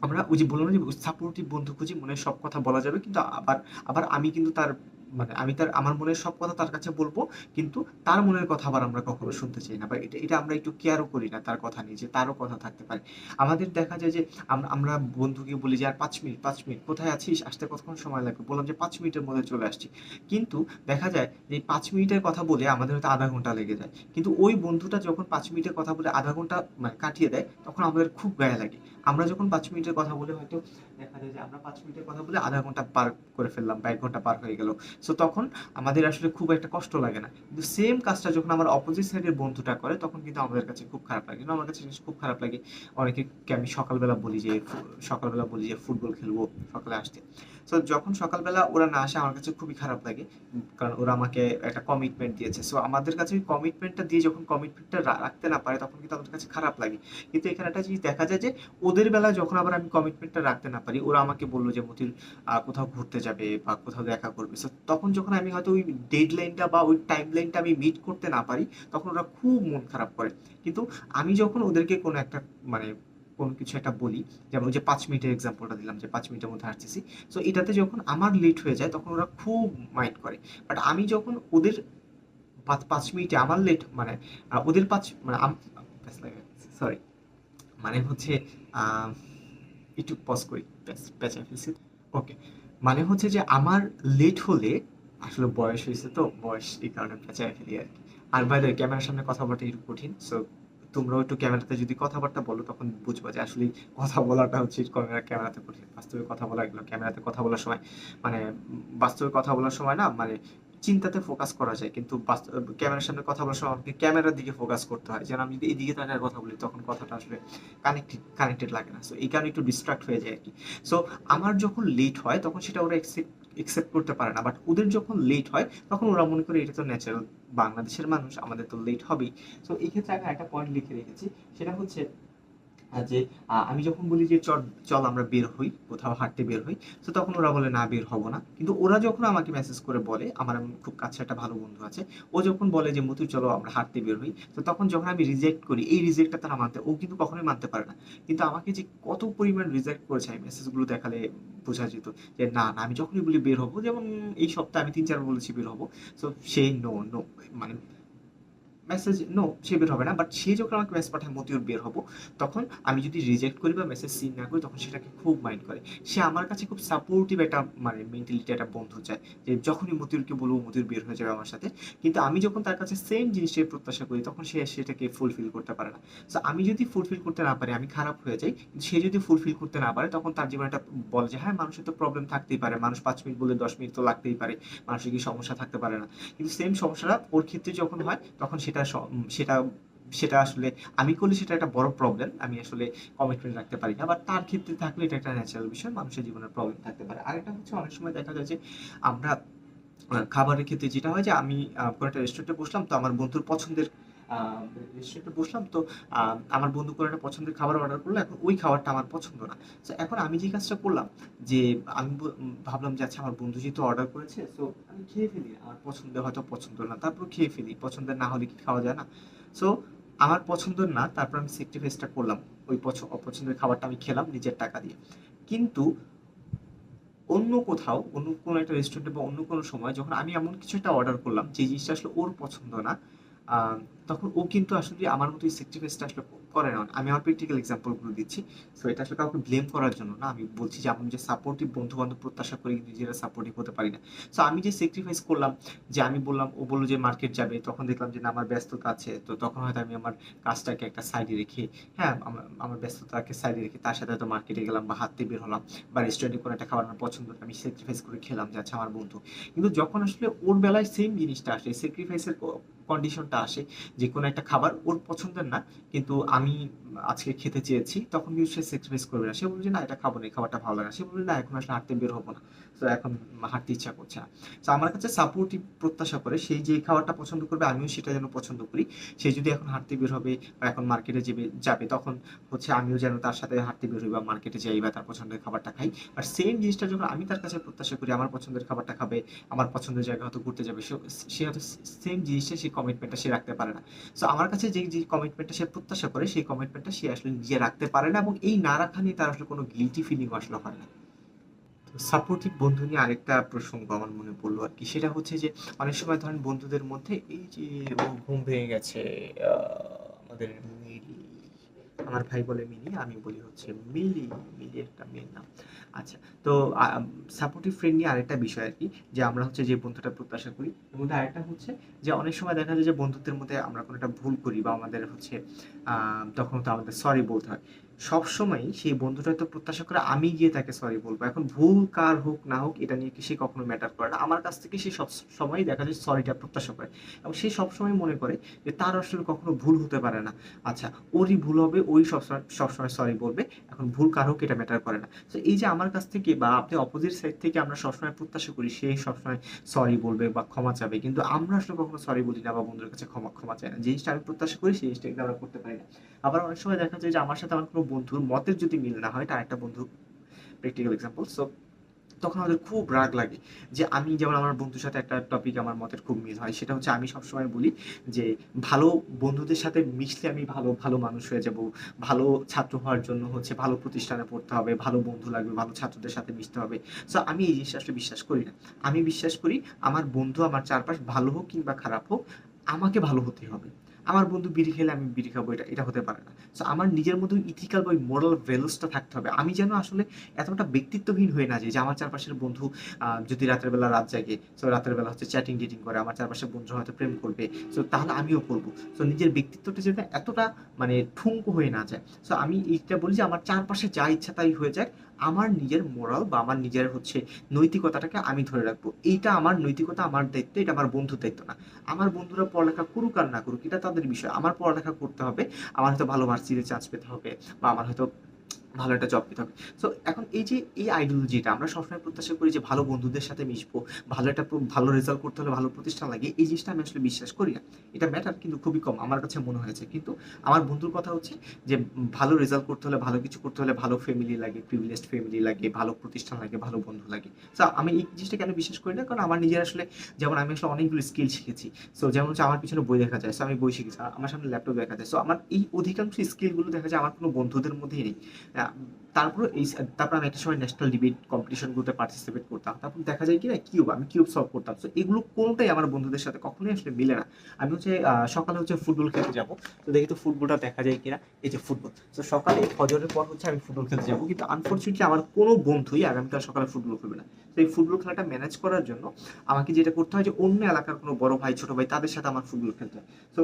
আমরা ওই যে বললাম যে সাপোর্টিভ বন্ধু খুঁজি মনে সব কথা বলা যাবে, কিন্তু আবার আবার আমি কিন্তু তার মানে আমি তার, আমার মনের সব কথা তার কাছে বলব, কিন্তু তার মনের কথা আবার আমরা কখনো শুনতে চাই না বা এটা এটা আমরা একটু কেয়ারও করি না তার কথা নিয়ে যে তারও কথা থাকতে পারে। আমাদের দেখা যায় যে আমরা আমরা বন্ধুকে বলি যে, আর পাঁচ মিনিট পাঁচ মিনিট, কোথায় আছিস? আসতে কতক্ষণ সময় লাগবে? বললাম যে, পাঁচ মিনিটের মধ্যে চলে আসছি। কিন্তু দেখা যায় যে পাঁচ মিনিটের কথা বলে আমাদের হয়তো আধা ঘণ্টা লেগে যায়। কিন্তু ওই বন্ধুটা যখন পাঁচ মিনিটের কথা বলে আধা ঘণ্টা মানে কাটিয়ে দেয়, তখন আমাদের খুব গায়ে লাগে। আমরা যখন পাঁচ মিনিটের কথা বলে হয়তো দেখা যায় যে আমরা পাঁচ মিনিটের কথা বলে আধা ঘণ্টা পার করে ফেললাম বা এক ঘণ্টা পার হয়ে গেল। সো তখন আমাদের আসলে খুব একটা কষ্ট লাগে না। কিন্তু সেম কাজটা যখন আমার অপোজিট সাইডের বন্ধুটা করে, তখন কিন্তু আমাদের কাছে খুব খারাপ লাগে। আমার কাছে জিনিস খুব খারাপ লাগে, অনেকে আমি সকালবেলা বলি যে, সকালবেলা বলি যে, ফুটবল খেলব সকালে আসতে। সো যখন সকালবেলা ওরা না আসে, আমার কাছে খুবই খারাপ লাগে। কারণ ওরা আমাকে একটা কমিটমেন্ট দিয়েছে। সো আমাদের কাছে ওই কমিটমেন্টটা দিয়ে যখন কমিটমেন্টটা রাখতে না পারে, তখন কিন্তু আমাদের কাছে খারাপ লাগে। কিন্তু এখানে একটা জিনিস দেখা যায় যে, ওদের বেলা যখন আবার আমি কমিটমেন্টটা রাখতে না পারি, ওরা আমাকে বলল যে মতির কোথাও ঘুরতে যাবে বা কোথাও দেখা করবে। সো তখন যখন আমি হয়তো ওই ডেড লাইনটা বা ওই টাইম লাইনটা আমি মিট করতে না পারি, তখন ওরা খুব মন খারাপ করে। কিন্তু আমি যখন ওদেরকে কোনো একটা মানে কোনো কিছু একটা বলি। যেমন যে পাঁচ মিনিটের এক্সাম্পলটা দিলাম যে পাঁচ মিনিটের মধ্যে আসতেছি সো এটাতে যখন আমার লেট হয়ে যায়, তখন ওরা খুব মাইন্ড করে। বাট আমি যখন ওদের পাঁচ পাঁচ মিনিটে আমার লেট মানে ওদের পাঁচ মানে সরি মানে হচ্ছে একটু পজ করি পেঁচায় ফেলছি ওকে মানে হচ্ছে যে আমার লেট হলে, আসলে বয়স হয়েছে তো, বয়স এই কারণে পেঁচায় ফেলি আর কি আর বাইরে ক্যামেরার সামনে কথা বলাটা একটু কঠিন সো তোমরাও একটু ক্যামেরাতে যদি কথাবার্তা বলো, তখন বুঝবা যে আসলে কথা বলাটা হচ্ছে ক্যামেরা ক্যামেরাতে কঠিন বাস্তবে কথা বলা এগুলো ক্যামেরাতে কথা বলার সময় মানে বাস্তবে কথা বলার সময় না মানে চিন্তাতে ফোকাস করা যায়। কিন্তু ক্যামেরার সামনে কথা বলার সময় আমাকে ক্যামেরার দিকে ফোকাস করতে হয়। যেন আমি যদি এইদিকে তাকায় কথা বলি, তখন কথাটা আসলে কানেক্টেড কানেক্টেড লাগে না। সো এই কারণে একটু ডিস্ট্রাক্ট হয়ে যায় আর কি। সো আমার যখন লেট হয়, তখন সেটা ওরা একসেপ্ট একসেপ্ট করতে পারে না। বাট ওদের যখন লেট হয়, তখন ওরা মনে করে এটা তো ন্যাচারাল বাংলাদেশের মানুষ, আমাদের তো লেট হবেই। তো এক্ষেত্রে ক্ষেত্রে আমি একটা পয়েন্ট লিখে রেখেছি। সেটা হচ্ছে যে আমি যখন বলি যে, চল চল আমরা বের হই, কোথাও হাঁটতে বের হই, তো তখন ওরা বলে, না, বের হব না। কিন্তু ওরা যখন আমাকে মেসেজ করে বলে, আমার খুব কাছে একটা ভালো বন্ধু আছে, ও যখন বলে যে মতু চলো আমরা হাঁটতে বের হই, তো তখন যখন আমি রিজেক্ট করি, এই রিজেক্টটা তারা মানতে, ও কিন্তু কখনোই মানতে পারে না। কিন্তু আমাকে যে, কত পরিমাণ রিজেক্ট করেছে, আমি মেসেজগুলো দেখালে বোঝা যেত যে, না না, আমি যখনই বলি বের হব, যেমন এই সপ্তাহে আমি তিন চার বলেছি বের হব, তো সেই নো নো মানে মেসেজ নো সে বের হবে না বাট সে যখন আমাকে মেসেজ পাঠায়, মতিউর বের হব, তখন আমি যদি রিজেক্ট করি বা মেসেজ সিন না করি, তখন সেটাকে খুব মাইন্ড করে। সে আমার কাছে খুব সাপোর্টিভ একটা মানে মেন্টালিটি একটা বন্ধু চায়, যে যখনই মতিউরকে বলব, মতিউর বের হয়ে যাবে আমার সাথে। কিন্তু আমি যখন তার কাছে সেম জিনিসের প্রত্যাশা করি, তখন সে, সেটাকে ফুলফিল করতে পারে না। তো আমি যদি ফুলফিল করতে না পারি, আমি খারাপ হয়ে যাই সে যদি ফুলফিল করতে না পারে, তখন তার জীবনে একটা বলে যে হ্যাঁ মানুষের তো প্রবলেম থাকতেই পারে, মানুষ পাঁচ মিনিট বলে দশ মিনিট তো লাগতেই পারে, মানুষের কি সমস্যা থাকতে পারে না। কিন্তু সেম সমস্যাটা ওর ক্ষেত্রে যখন হয়, তখন সেটা স- উম, সেটা সেটা আসলে আমি করলে সেটা একটা বড় প্রবলেম আমি আসলে কমিটমেন্ট রাখতে পারি না। বা তার ক্ষেত্রে থাকলে এটা একটা ন্যাচারাল বিষয় মানুষের জীবনের প্রবলেম থাকতে পারে। আরেকটা হচ্ছে অনেক সময় দেখা যায় যে আমরা খাবারের ক্ষেত্রে যেটা হয় যে আমি কোনো একটা রেস্টুরেন্টে বসলাম তো আমার বন্ধুর পছন্দের রেস্টুরেন্টে বসলাম তো আমার বন্ধু কোনো একটা পছন্দের খাবার অর্ডার করল, এখন ওই খাবারটা আমার পছন্দ না। তো এখন আমি যে কাজটা করলাম, যে আমি ভাবলাম যে আচ্ছা আমার বন্ধু যেহেতু অর্ডার করেছে তো আমি খেয়ে ফেলি। আমার পছন্দ হয়তো পছন্দ না তারপর খেয়ে ফেলি। পছন্দের না হলে কি খাওয়া যায় না? সো আমার পছন্দ না, তারপর আমি স্যাক্রিফাইসটা করলাম। ওই পছ- অপছন্দের খাবারটা আমি খেলাম নিজের টাকা দিয়ে। কিন্তু অন্য কোথাও, অন্য কোনো একটা রেস্টুরেন্টে বা অন্য কোনো সময় যখন আমি এমন কিছু একটা অর্ডার করলাম, যে জিনিসটা আসলে ওর পছন্দ না তখন ও কিন্তু আসলে আমার মতো এই স্যাক্রিফাইসটা আসলে করে না। আমি আমার প্র্যাকটিক্যাল এক্সাম্পলগুলো দিচ্ছি। সো এটা আসলে কাউকে ব্লেম করার জন্য না। আমি বলছি যে আমি যে সাপোর্টিভ বন্ধু বান্ধব প্রত্যাশা করি নিজেরা সাপোর্টিভ হতে পারি না। সো আমি যে স্যাক্রিফাইস করলাম, যে আমি বললাম, ও বলল যে মার্কেট যাবে। তখন দেখলাম যে, না, আমার ব্যস্ততা আছে। তো তখন হয়তো আমি আমার কাজটাকে একটা সাইডে রেখে হ্যাঁ আমার ব্যস্ততাকে সাইডে রেখে তার সাথে হয়তো মার্কেটে গেলাম বা হাতে বের হলাম বা রেস্টুরেন্টে কোনো একটা খাবার আমার পছন্দ আমি স্যাক্রিফাইস করে খেলাম যে আচ্ছা আমার বন্ধু। কিন্তু যখন আসলে ওর বেলায় সেম জিনিসটা আসে স্যাক্রিফাইসের কন্ডিশনটা আসে যে কোনো একটা খাবার ওর পছন্দের না কিন্তু আমি আজকে খেতে চেয়েছি, তখন কিন্তু সে স্যাক্রিফাইস করবে না। সে বলবে না, এটা খাব না খাবারটা ভালো লাগে সে বলবে, না, এখন আসলে হাঁটতে বের হব না। তো এখন হাঁটতে ইচ্ছা করছে না। তো আমার কাছে সাপোর্টিভ প্রত্যাশা করে সেই যে খাবারটা পছন্দ করবে, আমিও সেটা যেন পছন্দ করি। সে যদি এখন হাঁটতে বের হবে বা এখন মার্কেটে যাবে যাবে, তখন হচ্ছে আমিও যেন তার সাথে হাঁটতে বের হই বা মার্কেটে যাই বা তার পছন্দের খাবারটা খাই। আর সেম জিনিসটা যখন আমি তার কাছে প্রত্যাশা করি, আমার পছন্দের খাবারটা খাবে, আমার পছন্দের জায়গা হয়তো ঘুরতে যাবে, সে হয়তো সেম জিনিসটা সেই কমিটমেন্টটা সে রাখতে পারে না। সো আমার কাছে যে যে কমিটমেন্টটা সে প্রত্যাশা করে, সেই কমিটমেন্টটা সে আসলে নিজে রাখতে পারে না এবং এই না রাখা নিয়ে তার আসলে কোনো গিলটি ফিলিং আসলে হয় না। সাপোর্টিভ বন্ধু নিয়ে আরেকটা প্রসঙ্গ আমার মনে পড়ল আর কি। সেটা হচ্ছে যে অনেক সময় ধরেন বন্ধুদের মধ্যে এই যে ঘুম ভেঙে গেছে আমাদের আমার ভাই বলে মিলি, আমি বলি হচ্ছে মিলি। মিলি একটা মেয়ের নাম। আচ্ছা তো সাপোর্টিভ ফ্রেন্ড নিয়ে আরেকটা বিষয় আর কি, যে আমরা হচ্ছে যে বন্ধুটা প্রত্যাশা করি এর মধ্যে আরেকটা হচ্ছে যে অনেক সময় দেখা যায় যে বন্ধুত্বের মধ্যে আমরা কোনো একটা ভুল করি বা আমাদের হচ্ছে তখন তো আমাদের সরি বলতে হয়। সব সময় সেই বন্ধুটা তো প্রত্যাশা করে আমি গিয়ে তাকে সরি বলব। এখন ভুল কার হোক না হোক, এটা নিয়ে সে কখনো ম্যাটার করে না। আমার কাছ থেকে সে সব সময় দেখা যায় সরিটা প্রত্যাশা করে। এবং সে সবসময় মনে করে যে তার আসলে কখনো ভুল হতে পারে না। আচ্ছা ওরই ভুল হবে, ওই সবসময় সবসময় সরি বলবে। এখন ভুল কার হোক, এটা ম্যাটার করে না। তো এই যে আমার কাছ থেকে বা আপনি অপোজিট সাইড থেকে আমরা সবসময় প্রত্যাশা করি, সে সবসময় সরি বলবে বা ক্ষমা চাবে। কিন্তু আমরা আসলে কখনো সরি বলি না বা বন্ধুর কাছে ক্ষমা ক্ষমা চাই না। জিনিসটা আমি প্রত্যাশা করি, সেই জিনিসটা কিন্তু আমরা করতে পারি না। আবার অনেক সময় দেখা যায় যে আমার সাথে আমার কোনো বন্ধুর মতের যদি মিল না হয়, তার একটা বন্ধু প্র্যাকটিক্যাল এক্সাম্পল সো তখন আমাদের খুব রাগ লাগে যে আমি যেমন আমার বন্ধুর সাথে একটা টপিক আমার মতের খুব মিল হয়, সেটা হচ্ছে আমি সবসময় বলি যে ভালো বন্ধুদের সাথে মিশলে আমি ভালো ভালো মানুষ হয়ে যাব, ভালো ছাত্র হওয়ার জন্য হচ্ছে ভালো প্রতিষ্ঠানে পড়তে হবে, ভালো বন্ধু লাগবে, ভালো ছাত্রদের সাথে মিশতে হবে। সো আমি এই জিনিসটা আসলে বিশ্বাস করি না। আমি বিশ্বাস করি আমার বন্ধু আমার চারপাশ ভালো হোক কিংবা খারাপ হোক, আমাকে ভালো হতে হবে। আমার বন্ধু বিড়ি খেলে আমি বিড়ি খাব, এটা এটা হতে পারে না। সো আমার নিজের মধ্যে ইথিক্যাল বা মোরাল ভ্যালুসটা থাকতে হবে। আমি যেন আসলে এতটা ব্যক্তিত্বহীন হয়ে না যাই যে আমার চারপাশের বন্ধু যদি রাতের বেলা রাত জাগে সো রাতের বেলা হচ্ছে চ্যাটিং ডেটিং করে, আমার চারপাশের বন্ধু হয়তো প্রেম করবে সো তাহলে আমিও করব। সো নিজের ব্যক্তিত্বটা যেটা এতটা মানে ঠুঙ্কো হয়ে না যায়। সো আমি এইটা বলি যে আমার চারপাশে যা ইচ্ছা তাই হয়ে যায় আমার নিজের মোরাল বা আমার নিজের হচ্ছে নৈতিকতাটাকে আমি ধরে রাখব। এইটা আমার নৈতিকতা, আমার দায়িত্ব, এটা আমার বন্ধুর দায়িত্ব না। আমার বন্ধুরা পড়ালেখা করুক আর না করুক, এটা তাদের বিষয়। আমার পড়ালেখা করতে হবে, আমার হয়তো ভালো ভার্সিটিতে চান্স পেতে হবে বা আমার হয়তো ভালো একটা জব পেতে হবে। সো এখন এই যে এই আইডিওলজিটা আমরা সবসময় প্রত্যাশা করি যে ভালো বন্ধুদের সাথে মিশবো, ভালো একটা ভালো রেজাল্ট করতে হলে ভালো প্রতিষ্ঠান লাগে এই জিনিসটা আমি আসলে বিশ্বাস করি না। এটা ম্যাটার কিন্তু খুবই কম, আমার কাছে মনে হয়েছে। কিন্তু আমার বন্ধুর কথা হচ্ছে যে, ভালো রেজাল্ট করতে হলে ভালো কিছু করতে হলে ভালো ফ্যামিলি লাগে প্রিভিলেজড ফ্যামিলি লাগে, ভালো প্রতিষ্ঠান লাগে, ভালো বন্ধু লাগে। সো আমি এই জিনিসটা কেন বিশ্বাস করি না? কারণ আমার নিজের আসলে, যেমন আমি আসলে অনেকগুলো স্কিল শিখেছি। সো যেমন হচ্ছে আমার পিছনে বই দেখা যায় সো আমি বই শিখেছি আমার সামনে ল্যাপটপ দেখা যায়। সো আমার এই অধিকাংশ স্কিলগুলো দেখা যায় আমার কোনো বন্ধুদের মধ্যেই নেই। তারপর এই তারপর আমি একটা সময় ন্যাশনাল ডিবেট কম্পিটিশনগুলোতে পার্টিসিপেট করতাম। তারপর দেখা যায় কি না কিউব আমি কিউব সলভ করতাম। তো এগুলো কোনটাই আমার বন্ধুদের সাথে কখনোই আসলে মিলে না। আমি হচ্ছে সকালে হচ্ছে ফুটবল খেলতে যাব। তো দেখি তো ফুটবলটা দেখা যায় কিনা, এই যে ফুটবল তো সকালে ফজরের পর হচ্ছে আমি ফুটবল খেলতে যাব। কিন্তু আনফর্চুনেটলি আমার কোনো বন্ধুই আগামীকাল সকালে ফুটবল খেলবে না। তো এই ফুটবল খেলাটা ম্যানেজ করার জন্য আমাকে যেটা করতে হয় যে অন্য এলাকার কোনো বড় ভাই, ছোট ভাই, তাদের সাথে আমার ফুটবল খেলতে হয়। তো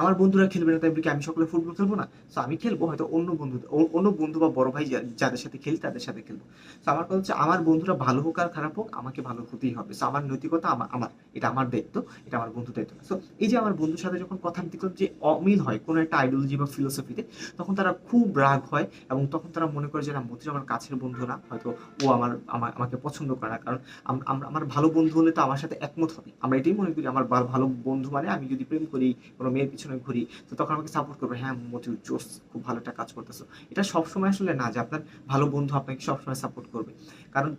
আমার বন্ধুরা খেলবে না, তাই আমি সকলে ফুটবল খেলব না? তো আমি খেলব, হয়তো অন্য বন্ধু অন্য বন্ধু বা বড় ভাই যাদের সাথে খেলি, তাদের সাথে খেলব। তো আমার কথা হচ্ছে, আমার বন্ধুরা ভালো হোক আর খারাপ হোক, আমাকে ভালো হতেই হবে। তো আমার নৈতিকতা আমার আমার, এটা আমার দায়িত্ব, এটা আমার বন্ধু দায়িত্ব। তো এই যে আমার বন্ধুর সাথে যখন কথা কথান্তিক যে অমিল হয় কোনো একটা আইডিওলজি বা ফিলোসফিতে তখন তারা খুব রাগ হয় এবং তখন তারা মনে করে যে, না, মতির আমার কাছের বন্ধু না, হয়তো ও আমার আমাকে পছন্দ করে না। কারণ আম- আম- আমার ভালো বন্ধু হলে তো আমার সাথে একমত হবে। আমরা এটাই মনে করি, আমার ভালো বন্ধু মানে আমি যদি প্রেম করি, কোনো মেয়ের পিছনে ঘুরি, তো তখন আমাকে সাপোর্ট করবে হ্যাঁ মতিউর জোস, খুব ভালো একটা কাজ করতেছো। এটা সবসময় আসলে না যে আপনার ভালো বন্ধু আপনাকে সবসময় সাপোর্ট করবে। কারণ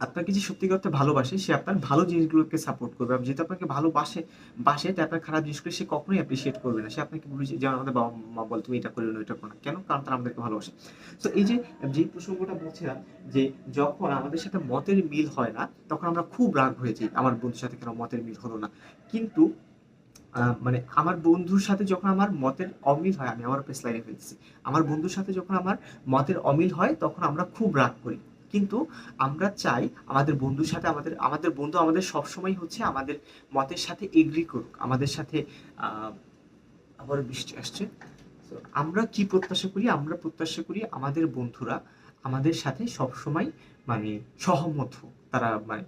আপনাকে যে সত্যি করতে ভালোবাসে, সে আপনার ভালো জিনিসগুলোকে সাপোর্ট করবে। যেহেতু আপনাকে ভালোবাসে, বাসে তাই আপনার খারাপ জিনিসগুলো সে কখনোই অ্যাপ্রিসিয়েট করবে না। সে আপনাকে যে, যেমন আমাদের বাবা মা বল, তুমি এটা করে না এটা করো না। কেন? কারণ তারা আমাদেরকে ভালোবাসে। তো এই যে যে প্রসঙ্গটা বলছিলাম, যে যখন আমাদের সাথে মতের মিল হয় না, তখন আমরা খুব রাগ হয়ে যাই, আমার বন্ধুর সাথে কেন মতের মিল হলো না? কিন্তু মানে আমার বন্ধুর সাথে যখন আমার মতের অমিল হয়, আমি আমার পেস লাইনে ফেলছি আমার বন্ধুর সাথে যখন আমার মতের অমিল হয়, তখন আমরা খুব রাগ করি। কিন্তু আমরা চাই আমাদের বন্ধুর সাথে আমাদের আমাদের বন্ধু আমাদের সবসময় হচ্ছে আমাদের মতের সাথে এগ্রি করুক, আমাদের সাথে আবার বৃষ্টি আসছে। তো আমরা কি প্রত্যাশা করি? আমরা প্রত্যাশা করি আমাদের বন্ধুরা আমাদের সাথে সবসময় মানে সহমত হোক। তারা মানে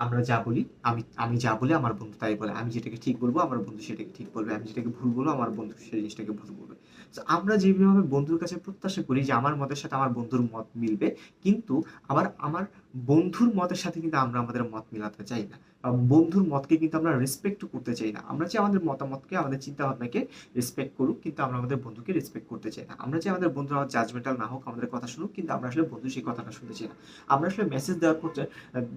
আমরা যা বলি, আমি আমি যা বলি আমার বন্ধু তাই বলে। আমি যেটাকে ঠিক বলব আমার বন্ধু সেটাকে ঠিক বলবে। আমি যেটাকে ভুল বলব আমার বন্ধু সেই জিনিসটাকে ভুল বলবে। তো আমরা যেভাবে বন্ধুর কাছে প্রত্যাশা করি যে আমার মতের সাথে আমার বন্ধুর মত মিলবে, কিন্তু আবার আমার বন্ধুর মতের সাথে কিন্তু আমরা আমাদের মত মিলাতে চাই না। বন্ধুর মতকে কিন্তু আমরা রেসপেক্ট করতে চাই না। আমরা যে আমাদের মতামতকে, আমাদের চিন্তা ভাবনাকে রেসপেক্ট করুক, কিন্তু আমরা আমাদের বন্ধুকে রেসপেক্ট করতে চাই না। আমরা যে আমাদের বন্ধুরা জাজমেন্টাল না হোক, আমাদের কথা শুনুক, কিন্তু আমরা আসলে বন্ধু সেই কথাটা শুনতে চাই না। আমরা আসলে মেসেজ দেওয়ার পর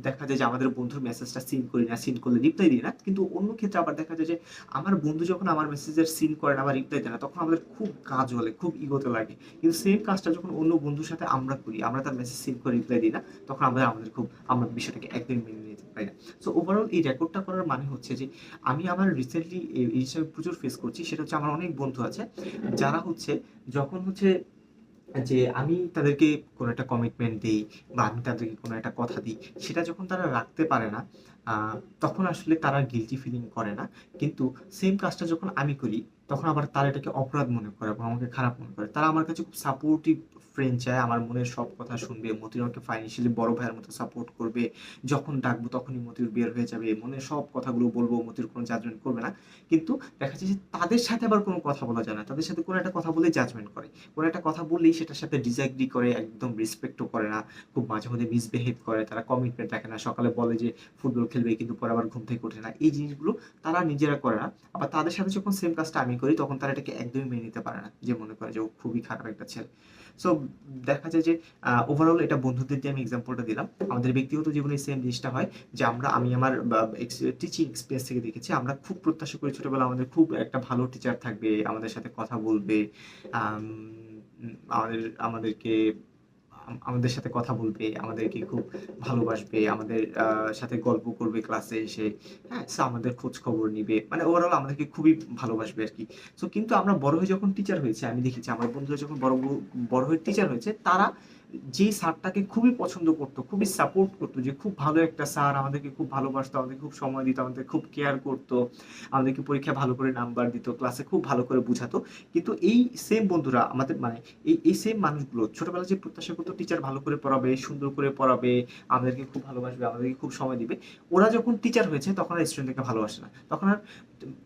দেখা যায় যে আমাদের বন্ধুর মেসেজটা সিন করি না সিন করলে রিপ্লাই দিই না। কিন্তু অন্য ক্ষেত্রে আবার দেখা যায় যে, আমার বন্ধু যখন আমার মেসেজের সিন করে না বা রিপ্লাই দেয় না, তখন আমাদের খুব কাজ হলে, খুব ইগোতে লাগে। কিন্তু সেম কাজটা যখন অন্য বন্ধুর সাথে আমরা করি, আমরা তার মেসেজ সিন করে রিপ্লাই দিই না, তখন আমাদের আমাদের খুব, আমরা বিষয়টাকে একদম মেনে নিতে পারি না? সো ওভারঅল এই রেকর্ডটা করার মানে হচ্ছে যে, আমি আমার রিসেন্টলি এই হিসাবে প্রচুর ফেস করছি, সেটা হচ্ছে আমার অনেক বন্ধু আছে, যারা হচ্ছে যখন হচ্ছে যে আমি তাদেরকে কোনো একটা কমিটমেন্ট দিই বা আমি তাদেরকে কোনো একটা কথা দিই, সেটা যখন তারা রাখতে পারে না তখন আসলে তারা গিলটি ফিলিং করে না। কিন্তু সেম কাজটা যখন আমি করি, তখন আবার তারা এটাকে অপরাধ মনে করে এবং আমাকে খারাপ মনে করে। তারা আমার কাছে খুব সাপোর্টিভ ফ্রেন্ড চায়, আমার মনের সব কথা শুনবে মতির আমাকে ফাইন্যান্সিয়ালি বড় ভাইয়ের মতো সাপোর্ট করবে, যখন ডাকবো তখনই মতির বের হয়ে যাবে, মনের সব কথাগুলো বলব, মতির কোনো জাজমেন্ট করবে না। কিন্তু দেখা যাচ্ছে যে তাদের সাথে আবার কোনো কথা বলা যায় না, তাদের সাথে কোনো একটা কথা বলে জাজমেন্ট করে। কোনো একটা কথা বললেই সেটার সাথে ডিসএগ্রি করে, একদম রেসপেক্টও করে না, খুব মাঝে মধ্যে মিসবিহেভ করে, তারা কমিটমেন্ট রাখে না, সকালে বলে যে ফুটবল খেলবে কিন্তু পরে আবার ঘুম থেকে ওঠে না। এই জিনিসগুলো তারা নিজেরা করে না। আবার তাদের সাথে যখন সেম কাজটা আমি করি, তখন তারা এটাকে একদমই মেনে নিতে পারে না, যে মনে করে যে ও খুবই খারাপ একটা ছেলে। সো দেখা যায় যে ওভারঅল এটা বন্ধুদের দিয়ে আমি এক্সাম্পলটা দিলাম। আমাদের ব্যক্তিগত জীবনে সেম জিনিসটা হয় যে আমরা আমি আমার টিচিং এক্সপিরিয়েন্স থেকে দেখেছি আমরা খুব প্রত্যাশা করি ছোটোবেলা আমাদের খুব একটা ভালো টিচার থাকবে আমাদের সাথে কথা বলবে আম, আমাদের আমাদেরকে আম- আমাদের সাথে কথা বলবে, আমাদেরকে খুব ভালোবাসবে, আমাদের সাথে গল্প করবে ক্লাসে এসে হ্যাঁ? আমাদের খোঁজ খবর নিবে। মানে ওভারঅল আমাদেরকে খুবই ভালোবাসবে আর কি। সো কিন্তু আমরা বড় হয়ে যখন টিচার হয়েছে, আমি দেখেছি, আমার বন্ধুরা যখন বড় বড় হয়ে টিচার হয়েছে, তারা যে স্যারটাকে খুবই পছন্দ করতো, খুবই সাপোর্ট করতো যে খুব ভালো একটা স্যার আমাদেরকে খুব ভালোবাসতো, আমাদেরকে খুব সময় দিত আমাদের খুব কেয়ার করতো, আমাদেরকে পরীক্ষায় ভালো করে নাম্বার দিত ক্লাসে খুব ভালো করে বুঝাতো। কিন্তু এই সেম বন্ধুরা আমাদের মানে এই এই সেম মানুষগুলো ছোটবেলা যে প্রত্যাশা করতো টিচার ভালো করে পড়াবে, সুন্দর করে পড়াবে, আমাদেরকে খুব ভালোবাসবে, আমাদেরকে খুব সময় দিবে, ওরা যখন টিচার হয়েছে তখন আর স্টুডেন্টকে ভালোবাসে না। তখন আর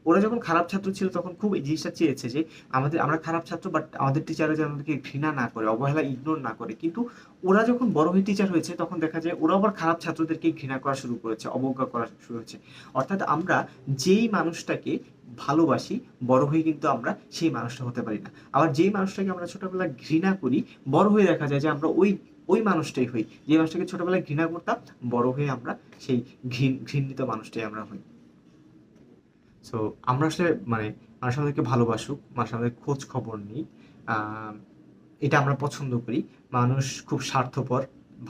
ওরা যখন খারাপ ছাত্র ছিল তখন খুব এই জিনিসটা চেয়েছে যে আমাদের, আমরা খারাপ ছাত্র বাট আমাদের টিচাররা যেন আমাদেরকে ঘৃণা না করে, অবহেলা ইগনোর না করে। কিন্তু ওরা যখন বড় হয়ে টিচার হয়েছে, তখন দেখা যায় ওরা আবার খারাপ ছাত্রদেরকে ঘৃণা করা শুরু করেছে, অবজ্ঞা করা শুরু হয়েছে। অর্থাৎ আমরা যেই মানুষটাকে ভালোবাসি, বড় হয়ে কিন্তু আমরা সেই মানুষটা হতে পারি না। আবার যেই মানুষটাকে আমরা ছোটবেলায় ঘৃণা করি, বড় হয়ে দেখা যায় যে আমরা ওই ওই মানুষটাই হই। যে মানুষটাকে ছোটবেলায় ঘৃণা করতাম, বড় হয়ে আমরা সেই ঘৃণ- ঘৃণিত মানুষটাই আমরা হই। সো আমরা আসলে মানে মানুষ আমাদেরকে ভালোবাসুক মানুষ আমাদের খোঁজ খবর নিই। এটা আমরা পছন্দ করি। মানুষ খুব স্বার্থপর।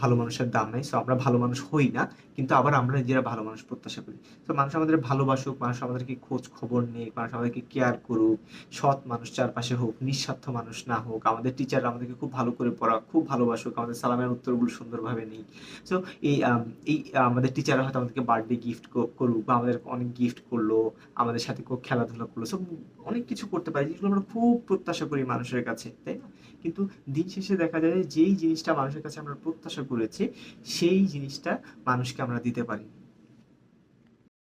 ভালো মানুষের দাম নাই সো আমরা ভালো মানুষ হই না, কিন্তু আবার আমরা নিজেরা ভালো মানুষ প্রত্যাশা করি। তো মানুষ আমাদের ভালোবাসুক, মানুষ আমাদেরকে খোঁজ খবর নিক, মানুষ আমাদেরকে কেয়ার করুক, সৎ মানুষ চারপাশে হোক, নিঃস্বার্থ মানুষ না হোক, আমাদের টিচার আমাদেরকে খুব ভালো করে পড়া খুব ভালোবাসুক, আমাদের সালামের উত্তরগুলো সুন্দরভাবে নেই সো এই এই, আমাদের টিচাররা হয়তো আমাদেরকে বার্থডে গিফট করুক বা আমাদের অনেক গিফট করল, আমাদের সাথে খেলাধুলা করল সব অনেক কিছু করতে পারি, যেগুলো আমরা খুব প্রত্যাশা করি মানুষের কাছে, তাই না? কিন্তু দিন শেষে দেখা যায় যেই জিনিসটা মানুষের কাছে আমরা প্রত্যাশা করেছি, সেই জিনিসটা মানুষকে আমরা দিতে পারি।